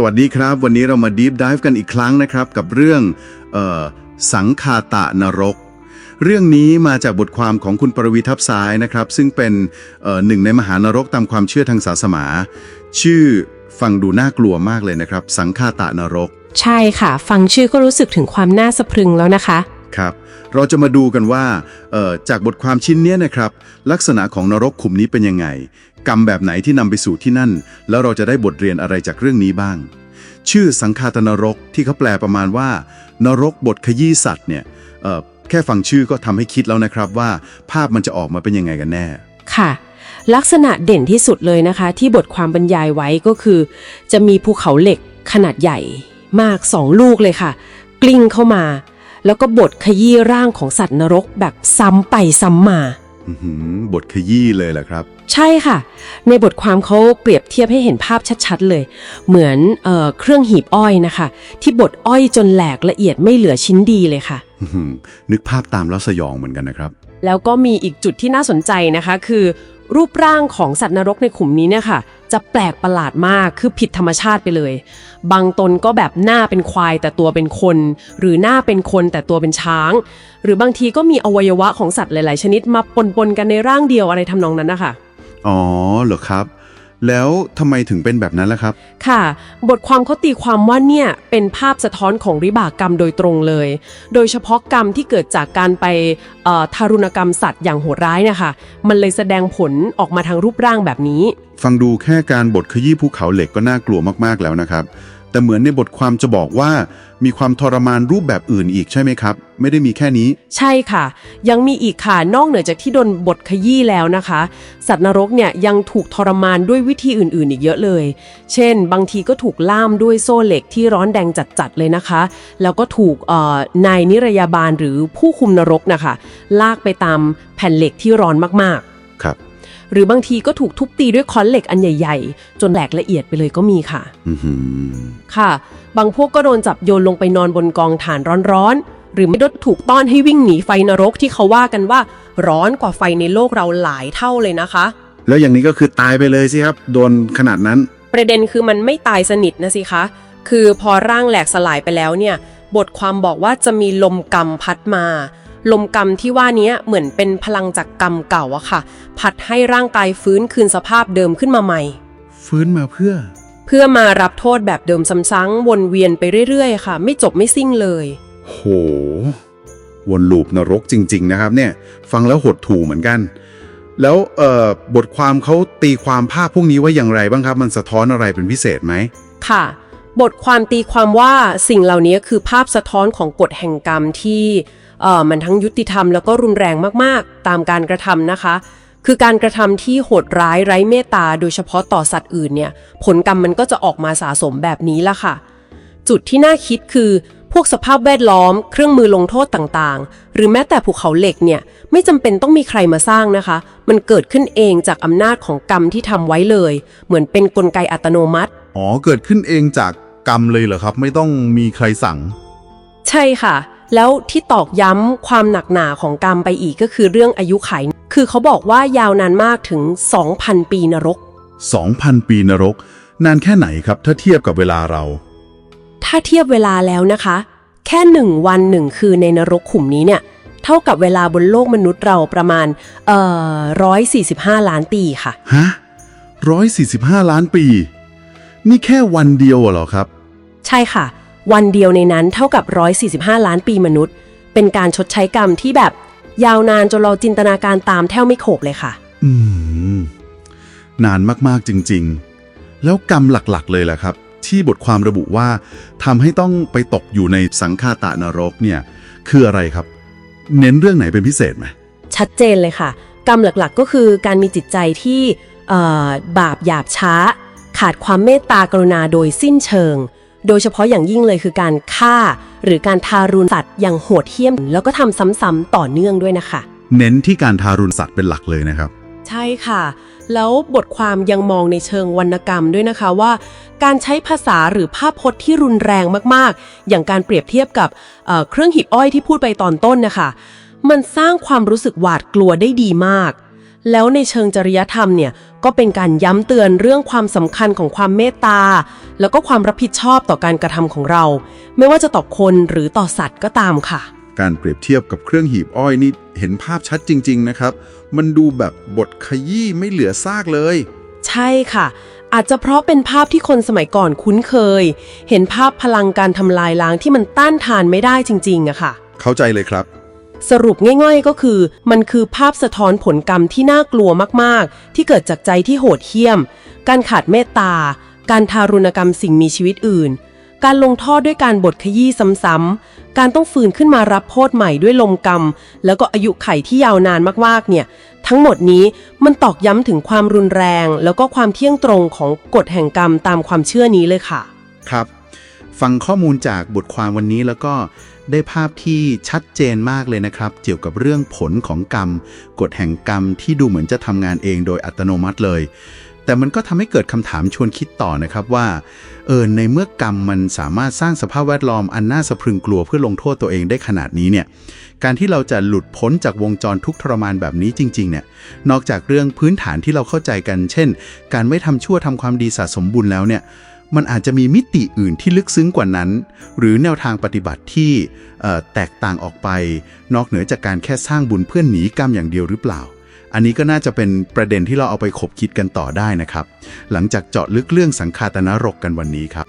สวัสดีครับ วันนี้เรามาดีฟดิฟกันอีกครั้งนะครับ กับเรื่องเออสังคาตะนรก เรื่องนี้มาจากบทความของคุณปรวีทับซ้ายนะครับ ซึ่งเป็นเอ่อหนึ่งในมหานรกตามความเชื่อทางศาสนา ชื่อฟังดูน่ากลัวมากเลยนะครับ สังคาตะนรก ใช่ค่ะ ฟังชื่อก็รู้สึกถึงความน่าสะพรึงแล้วนะคะครับเราจะมาดูกันว่าเอ่อจากบทความชิ้นเนี้ยนะครับ ลักษณะของนรกขุมนี้เป็นยังไง กรรมแบบไหนที่นำไปสู่ที่นั่น แล้วเราจะได้บทเรียนอะไรจากเรื่องนี้บ้าง ชื่อสังคาตนรกที่เขาแปลประมาณว่า นรกบทขยี้สัตว์เนี่ยแค่ฟังชื่อก็ทำให้คิดแล้วนะครับว่า ภาพมันจะออกมาเป็นยังไงกันแน่ ค่ะ ลักษณะเด่นที่สุดเลยนะคะ ที่บทความบรรยายไว้ก็คือ จะมีภูเขาเหล็กขนาดใหญ่มากสองลูกเลยค่ะ กลิ้งเข้ามา แล้วก็บทขยี้ร่างของสัตว์นรกแบบซ้ำไปซ้ำมา บทขยี้เลยแหละครับ ใช่ค่ะ ในบทความเขาเปรียบเทียบให้เห็นภาพชัดๆเลย เหมือนเออเครื่องหีบอ้อยนะคะ ที่บดอ้อยจนแหลกละเอียดไม่เหลือชิ้นดีเลยค่ะอื้อหือนึกภาพตามแล้วสยองเหมือนกันนะครับ แล้วก็มีอีกจุดที่น่าสนใจนะคะ คือ รูปร่างของสัตว์นรกในขุมนี้เนี่ยค่ะ จะแปลกประหลาดมากคือผิดธรรมชาติไปเลย บางตนก็แบบหน้าเป็นควายแต่ตัวเป็นคน หรือหน้าเป็นคนแต่ตัวเป็นช้าง หรือบางทีก็มีอวัยวะของสัตว์หลาย ๆ ชนิดมาปนๆกันในร่างเดียวอะไรทำนองนั้นนะคะอ๋อเหรอครับ แล้วทำไมถึงเป็นแบบนั้นล่ะครับ ค่ะ บทความเขาตีความว่าเนี่ยเป็นภาพสะท้อนของริบากกรรมโดยตรงเลย โดยเฉพาะกรรมที่เกิดจากการไปเอ่อทารุณกรรมสัตว์อย่างโหดร้ายนะคะ มันเลยแสดงผลออกมาทางรูปร่างแบบนี้ ฟังดูแค่การบทขยี้ภูเขาเหล็กก็น่ากลัวมากๆแล้วนะครับ แต่เหมือนในบทความจะบอกว่า มีความทรมานรูปแบบอื่นอีกใช่ไหมครับ ไม่ได้มีแค่นี้ ใช่ค่ะ ยังมีอีกค่ะนอกเหนือจากที่โดนบทขยี้แล้วนะคะ สัตว์นรกเนี่ยยังถูกทรมานด้วยวิธีอื่น ๆ อีกเยอะเลย เช่น บางทีก็ถูกล่ามด้วยโซ่เหล็กที่ร้อนแดงจัด ๆ เลยนะคะ แล้วก็ถูกเอ่อนายนิรยาบาลหรือผู้คุมนรกนะคะ ลากไปตามแผ่นเหล็กที่ร้อนมากครับๆ หรือบางทีก็ถูกทุบตีด้วยค้อนเหล็กอันใหญ่ ๆ จนแหลกละเอียดไปเลยก็มีค่ะอือหือค่ะ บางพวกก็โดนจับโยนลงไปนอนบนกองถ่านร้อนๆ หรือไม่ก็ถูกต้อนให้วิ่งหนีไฟนรกที่เขาว่ากันว่า ร้อนกว่าไฟในโลกเราหลายเท่าเลยนะคะ แล้วอย่างนี้ก็คือตายไปเลยสิครับ โดนขนาดนั้น ประเด็นคือมันไม่ตายสนิทนะสิคะ คือพอร่างแหลกสลายไปแล้วเนี่ย บทความบอกว่าจะมีลมกรรมพัดมา ลมกรรมที่ว่านี้เหมือนเป็นพลังจากกรรมเก่าอะค่ะพัดให้ร่างกายฟื้นคืนสภาพเดิมขึ้นมาใหม่ ฟื้นมาเพื่อ เพื่อมารับโทษแบบเดิมซ้ำๆวนเวียนไปเรื่อยๆ ค่ะ ไม่จบไม่สิ้นเลย โห วนลูปนรกจริง ๆ นะครับ เนี่ย ฟังแล้วหดถูเหมือนกัน แล้วเอ่อบทความเขาตีความภาพพวกนี้ว่าอย่างไรบ้างครับ มันสะท้อนอะไรเป็นพิเศษไหมค่ะบทความตีความว่าสิ่งเหล่านี้คือภาพสะท้อนของกฎแห่งกรรมที่ เอ่อมันทั้งยุติธรรมแล้วก็รุนแรงมากๆ ตามการกระทำนะคะ คือการกระทำที่โหดร้ายไร้เมตตาโดยเฉพาะต่อสัตว์อื่นเนี่ย ผลกรรมมันก็จะออกมาสะสมแบบนี้ละค่ะ จุดที่น่าคิดคือพวกสภาพแวดล้อม เครื่องมือลงโทษต่างๆ หรือแม้แต่ภูเขาเหล็กเนี่ยไม่จำเป็นต้องมีใครมาสร้างนะคะ มันเกิดขึ้นเองจากอำนาจของกรรมที่ทำไว้เลย เหมือนเป็นนกลไกอัตโนมัติ อ๋อ เกิดขึ้นเองจากกรรมเลยเหรอครับ ไม่ต้องมีใครสั่ง ใช่ค่ะ แล้วที่ตอกย้ำความหนักหนาของกรรมไปอีกก็คือเรื่องอายุไข คือเขาบอกว่ายาวนานมากถึง 2,000 ปีนรก 2,000 ปีนรก นานแค่ไหนครับถ้าเทียบกับเวลาเรา ถ้าเทียบเวลาแล้วนะคะ แค่หนึ่งวันหนึ่งคืนในนรกขุมนี้เนี่ยเท่ากับเวลาบนโลกมนุษย์เราประมาณเอ่อร้อยสี่สิบห้าล้านปีค่ะ ฮะ145ล้านปี นี่แค่วันเดียวเหรอครับ ใช่ค่ะ วันเดียวในนั้นเท่ากับ 145 ล้านปีมนุษย์ เป็นการชดใช้กรรมที่แบบยาวนานจนเราจินตนาการตามแทบไม่โขบเลยค่ะ อืม นานมากๆจริง ๆ แล้วกรรมหลักๆ เลยแหละครับ ที่บทความระบุว่าทำให้ต้องไปตกอยู่ในสังคาตะนรกเนี่ย คืออะไรครับ เน้นเรื่องไหนเป็นพิเศษไหมชัดเจนเลยค่ะ กรรมหลักๆ ก็คือการมีจิตใจที่เอ่อบาปหยาบช้า ขาดความเมตตากรุณาโดยสิ้นเชิง โดยเฉพาะอย่างยิ่งเลยคือการฆ่า หรือการทารุณสัตว์อย่างโหดเหี้ยม แล้วก็ทำซ้ำๆต่อเนื่องด้วยนะคะ เน้นที่การทารุณสัตว์เป็นหลักเลยนะครับ ใช่ค่ะ แล้วบทความยังมองในเชิงวรรณกรรมด้วยนะคะว่า การใช้ภาษาหรือภาพพจน์ที่รุนแรงมากๆ อย่างการเปรียบเทียบกับเอ่อเครื่องหีบอ้อยที่พูดไปตอนต้นนะคะ มันสร้างความรู้สึกหวาดกลัวได้ดีมาก แล้วในเชิงจริยธรรมเนี่ยก็เป็นการย้ำเตือนเรื่องความสำคัญของความเมตตา แล้วก็ความรับผิดชอบต่อการกระทำของเรา ไม่ว่าจะต่อคนหรือต่อสัตว์ก็ตามค่ะ การเปรียบเทียบกับเครื่องหีบอ้อยนี่เห็นภาพชัดจริง ๆ นะครับ มันดูแบบบทขยี้ไม่เหลือซากเลย ใช่ค่ะ อาจจะเพราะเป็นภาพที่คนสมัยก่อนคุ้นเคย เห็นภาพพลังการทำลายล้างที่มันต้านทานไม่ได้จริงๆอะค่ะ เข้าใจเลยครับ สรุปง่ายๆก็คือ มันคือภาพสะท้อนผลกรรมที่น่ากลัวมากๆ ที่เกิดจากใจที่โหดเหี้ยม การขาดเมตตา การทารุณกรรมสิ่งมีชีวิตอื่น การลงโทษด้วยการบดขยี้ซ้ำๆ การต้องฝืนขึ้นมารับโทษใหม่ด้วยลมกรรม แล้วก็อายุไขที่ยาวนานมากๆ เนี่ย ทั้งหมดนี้มันตอกย้ำถึงความรุนแรง แล้วก็ความเที่ยงตรงของกฎแห่งกรรมตามความเชื่อนี้เลยค่ะ ครับ ฟังข้อมูลจากบทความวันนี้แล้วก็ได้ภาพที่ชัดเจนมากเลยนะครับ เกี่ยวกับเรื่องผลของกรรม กฎแห่งกรรมที่ดูเหมือนจะทำงานเองโดยอัตโนมัติเลย แต่มันก็ทำให้เกิดคำถามชวนคิดต่อนะครับว่าเออในเมื่อกรรมมันสามารถสร้างสภาพแวดล้อมอันน่าสะพรึงกลัวเพื่อลงโทษตัวเองได้ขนาดนี้เนี่ยการที่เราจะหลุดพ้นจากวงจรทุกทรมานแบบนี้จริง ๆ เนี่ย นอกจากเรื่องพื้นฐานที่เราเข้าใจกัน เช่น การไม่ทำชั่วทำความดีสะสมบุญแล้วเนี่ย มันอาจจะมีมิติอื่นที่ลึกซึ้งกว่านั้น หรือแนวทางปฏิบัติที่แตกต่างออกไป นอกเหนือจากการแค่สร้างบุญเพื่อนหนีกรรมอย่างเดียวหรือเปล่า อันนี้ก็น่าจะเป็นประเด็นที่เราเอาไปขบคิดกันต่อได้นะครับ หลังจากเจาะลึกเรื่องสังคาตนรกกันวันนี้ครับ